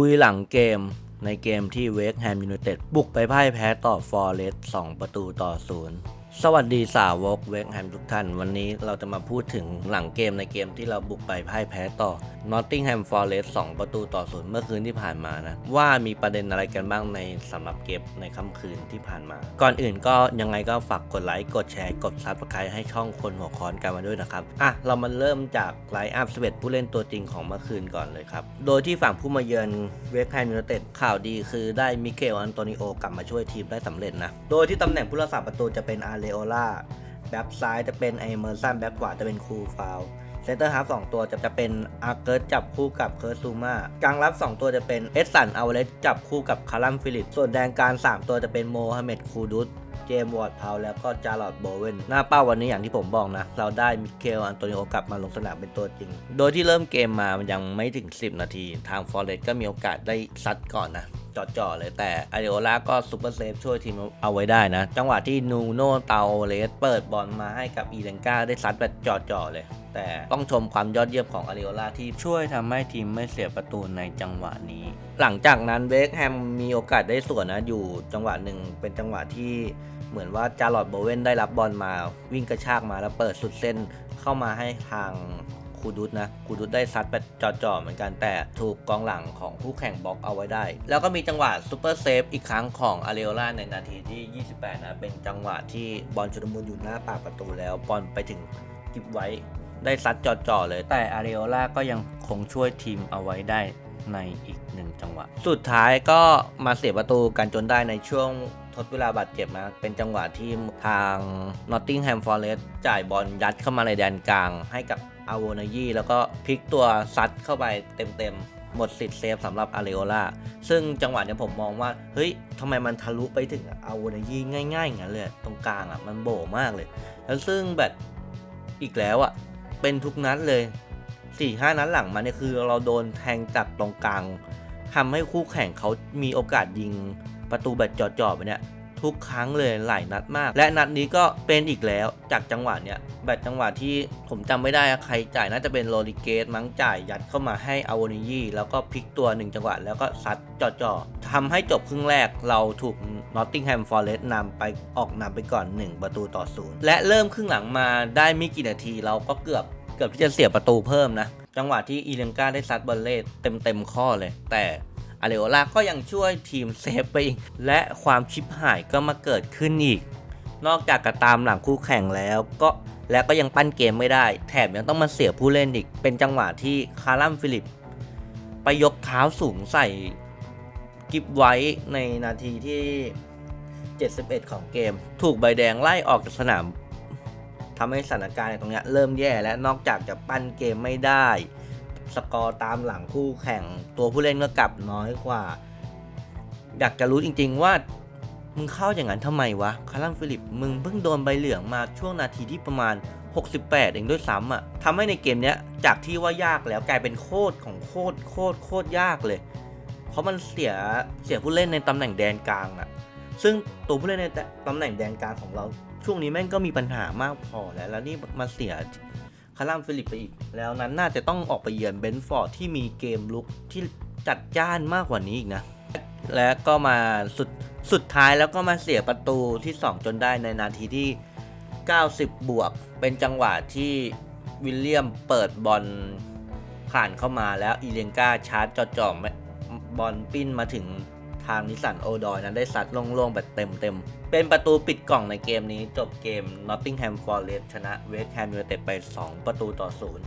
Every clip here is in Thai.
คุยหลังเกมในเกมที่เวกแฮมยูไนเต็ดบุกไปพ่ายแพ้ต่อฟอร์เรส2ประตูต่อศูนย์ สวัสดีสาวกเวกแฮมทุกท่าน วันนี้เราจะมาพูดถึงหลังเกมในเกมที่เราบุกไปพ่ายแพ้ต่อ Nottingham Forest 2ประตูต่อศูนย์เมื่อคืนที่ผ่านมานะ ว่ามีประเด็นอะไรกันบ้างในสำหรับเกมในค่ำคืนที่ผ่านมา ก่อนอื่นก็ยังไงก็ฝากกดไลค์ กดแชร์ กดซับสไครต์ให้ช่องคนหัวค้อนกันมาด้วยนะครับ อะ เรามาเริ่มจากไลน์อัพ11ผู้เล่นตัวจริงของเมื่อคืนก่อนเลยครับ โดยที่ฝั่งผู้มาเยือนเวกแฮมยูไนเต็ดข่าวดีคือได้มิเกลอันโตนิโอกลับมาช่วยทีมได้สำเร็จนะ โดยที่ตำแหน่งผู้รักษาประตูจะเป็นอาร์เรโอล่าแบ็กซ้ายจะเป็นไอเมอร์สันแบ็กขวาจะเป็นคูฟาวเซนเตอร์ฮาร์ฟสองตัวจะจะเป็นอาร์เกิร์ตจับคู่กับเคิร์ซูมากลางรับ 2 ตัวจะเป็นเอสสันอัลเลสจับคู่กับคารัมฟิลิป ส่วนแดนกาง3ตัวจะเป็นโมฮัมเหม็ดคูดุสเจมส์วอร์ดพาวแล้วก็จาร์ลอตโบเวนหน้าเป้าวันนี้อย่างที่ผมบอกนะ เราได้มิเคลอันโตนิโอกลับมาลงสนามเป็นตัวจริง โดยที่เริ่มเกมมามันยังไม่ถึง 10 นาที ทางฟอร์เรสก็มีโอกาสได้ซัดก่อนนะ จ่อๆเลยแต่อาริโอลาก็ซูเปอร์เซฟช่วยทีมเอาไว้ได้นะ จังหวะที่นูโน่เตาเลสเปิดบอลมาให้กับอีเลนกาได้ซัดแบบจ่อๆเลย แต่ต้องชมความยอดเยี่ยมของอาริโอลาที่ช่วยทำให้ทีมไม่เสียประตูในจังหวะนี้ หลังจากนั้นเบคแฮมมีโอกาสได้ส่วนนะอยู่จังหวะหนึ่งเป็นจังหวะที่เหมือนว่าจาร์ลอตโบเวนได้รับบอลมาวิ่งกระชากมาแล้วเปิดสุดเส้นเข้ามาให้ทาง คูดุสนะคูดุสได้ซัดแบบจ่อๆเหมือนกันแต่ถูกกองหลังของคู่แข่งบล็อกเอาไว้ได้ แล้วก็มีจังหวะซูเปอร์เซฟอีกครั้งของอาเรโอล่าในนาทีที่ 28 นะ เป็นจังหวะที่บอลชุดมุนอยู่หน้าปากประตูแล้วบอลไปถึงกิบไว้ได้ซัดจ่อๆเลย แต่อาเรโอล่าก็ยังคงช่วยทีมเอาไว้ได้ในอีกหนึ่งจังหวะ สุดท้ายก็มาเสียประตูกันจนได้ในช่วง ทดเวลาบาดเจ็บนะเป็นจังหวะที่ทาง Nottingham Forest จ่ายบอลยัดเข้ามาในแดนกลาง ให้กับอาโวนายีแล้วก็พลิกตัวซัดเข้าไปเต็มๆหมดสิทธิ์เซฟสำหรับอาริโอลาซึ่งจังหวะเนี้ยผมมองว่า เฮ้ยทำไมมันทะลุไปถึงอาโวนายีง่ายๆอย่างนั้นเลย ตรงกลางอะ มันโบมากเลย แล้วซึ่งแบบอีกแล้วอะ เป็นทุกนัดเลย4ี่ห้านัดหลังมาเนี่ยคือเราโดนแทงจากตรงกลางทำให้คู่แข่งเขามีโอกาสยิง ประตูแบบจ่อๆไปเนี่ยทุกครั้งเลยหลายนัดมาก และนัดนี้ก็เป็นอีกแล้วจากจังหวะเนี้ยแบบจังหวะที่ผมจำไม่ได้อะใครจ่ายน่าจะเป็นโรดิเกสมั้งจ่ายยัดเข้ามาให้อาวนิยีแล้วก็พลิกตัวหนึ่งจังหวะแล้วก็ซัดจ่อๆทำให้จบครึ่งแรกเราถูกนอตติงแฮมฟอร์เรสต์นำไปออกนำไปก่อน 1 ประตูต่อศูนย์และเริ่มครึ่งหลังมาได้ไม่กี่นาทีเราก็เกือบเกือบที่จะเสียประตูเพิ่มนะ จังหวะที่อีเลนกาได้ซัดบอลเล่เต็มเต็มข้อเลย แต่ อาเรโอลาก็ยังช่วยทีมเซฟไปอีก และความชิบหายก็มาเกิดขึ้นอีก นอกจากกระตามหลังคู่แข่งแล้วก็และก็ยังปั้นเกมไม่ได้ แถมยังต้องมาเสียผู้เล่นอีก เป็นจังหวะที่คารัมฟิลิป ไปยกเท้าสูงใส่กิฟไว้ในนาทีที่ 71 ของเกม ถูกใบแดงไล่ออกจากสนามทำให้สถานการณ์ในตรงนี้เริ่มแย่และนอกจากจะปั้นเกมไม่ได้ สกอร์ตามหลังคู่แข่งตัวผู้เล่นก็กลับน้อยกว่า อยากจะรู้จริง ๆ ว่ามึงเข้าอย่างนั้นทำไมวะ คารัมฟิลิป มึงเพิ่งโดนใบเหลืองมาช่วงนาทีที่ประมาณ 68 เองด้วยซ้ำอะทำให้ในเกมเนี้ย จากที่ว่ายากแล้วกลายเป็นโคตรของโคตรโคตรโคตรยากเลย เพราะมันเสียเสียผู้เล่นในตำแหน่งแดนกลางอะ ซึ่งตัวผู้เล่นในตำแหน่งแดนกลางของเรา ช่วงนี้แม่งก็มีปัญหามากพอแล้ว แล้วนี่มาเสีย คาร่ามฟิลิปไปอีก แล้วนั้นน่าจะต้องออกไปเยือนเบนฟอร์ดที่มีเกมลุกที่จัดจ้านมากกว่านี้อีกนะ และก็มาสุดสุดท้ายแล้วก็มาเสียประตูที่ 2 จนได้ในนาทีที่ 90 บวก เป็นจังหวะที่วิลเลียมเปิดบอลผ่านเข้ามาแล้วอีเลนกาชาร์จจ่อๆบอลปิ้นมาถึง ทางนิสสันโอดอยนั้นได้ซัดโล่งๆแบบเต็มๆ เป็นประตูปิดกล่องในเกมนี้ จบเกม Nottingham Forest ชนะเวสต์แฮมยูไนเต็ดไป 2 ประตูต่อศูนย์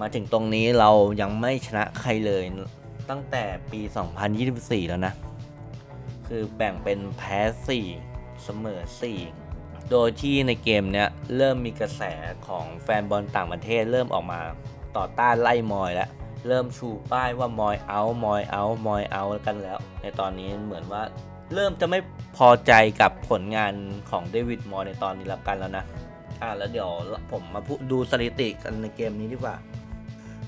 มาถึงตรงนี้เรายังไม่ชนะใครเลยตั้งแต่ปี 2024 แล้วนะ คือแบ่งเป็นแพ้ 4 เสมอ 4 โดยที่ในเกมเนี้ยเริ่มมีกระแสของแฟนบอลต่างประเทศเริ่มออกมาต่อต้านไล่มอยแล้ว เริ่มชูป้ายว่ามอยเอา มอยเอา มอยเอากันแล้ว ในตอนนี้เหมือนว่าเริ่มจะไม่พอใจกับผลงานของเดวิดมอยในตอนนี้แล้วกันแล้วนะ อ่าแล้วเดี๋ยวผมมาพูดดูสถิติกันในเกมนี้ดีกว่า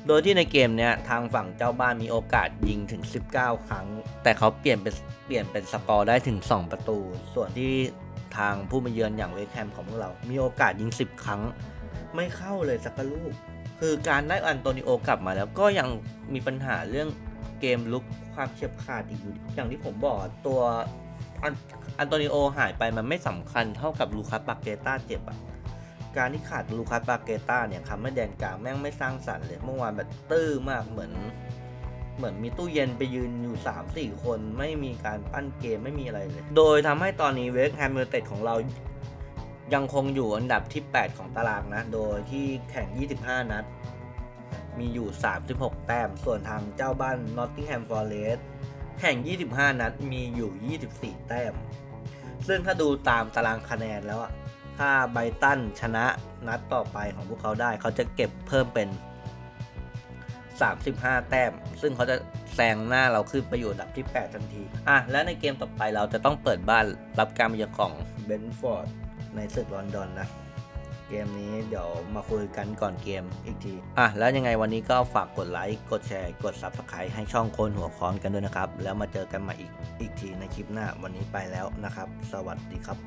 โดยที่ในเกมเนี้ยทางฝั่งเจ้าบ้านมีโอกาสยิงถึง 19 ครั้ง แต่เขาเปลี่ยนเป็นเปลี่ยนเป็นสกอร์ได้ถึง 2 ประตู ส่วนที่ทางผู้มาเยือนอย่างเวสแฮมของพวกเรา มีโอกาสยิง 10 ครั้ง ไม่เข้าเลยสักลูก คือการได้อันโตนิโอกลับมาแล้วก็ยังมีปัญหาเรื่องเกมลุกความเฉียบขาดอีกอยู่อย่างที่ผมบอกตัวอันโตนิโอหายไปมันไม่สำคัญเท่ากับลูคัสปาเกต้าเจ็บอะการที่ขาดลูคัสปาเกต้าเนี่ยทำให้แดนกลางแม่งไม่สร้างสรรค์เลยเมื่อวานแบบตื้อมากเหมือน เหมือนมีตู้เย็นไปยืนอยู่ 3-4 คนไม่มีการปั้นเกมไม่มีอะไรเลย โดยทำให้ตอนนี้เวกแฮมเมอร์เต็ดของเรา ยังคงอยู่อันดับที่ 8 ของตารางนะ โดยที่แข่ง 25 นัด มีอยู่ 36 แต้ม ส่วนทางเจ้าบ้าน Nottingham Forest แข่ง 25 นัด มีอยู่ 24 แต้ม ซึ่งถ้าดูตามตารางคะแนนแล้วอะถ้าไบตันชนะนัดต่อไปของพวกเขาได้ เขาจะเก็บเพิ่มเป็น 35 แต้ม ซึ่งเขาจะแซงหน้าเราขึ้นไปอยู่อันดับที่ 8 ทันที อะ และในเกมต่อไปเราจะต้องเปิดบ้านรับการมาเยือนของเบนฟอร์ด ในศึกลอนดอนนะเกมนี้เดี๋ยวมาคุยกันก่อนเกมอีกที อะ แล้วยังไงวันนี้ก็ฝากกดไลค์กดแชร์ กด Subscribe ให้ช่องคนหัวค้อนกันด้วยนะครับ แล้วมาเจอกันใหม่อีกอีกทีในคลิปหน้าวันนี้ไปแล้วนะครับ สวัสดีครับ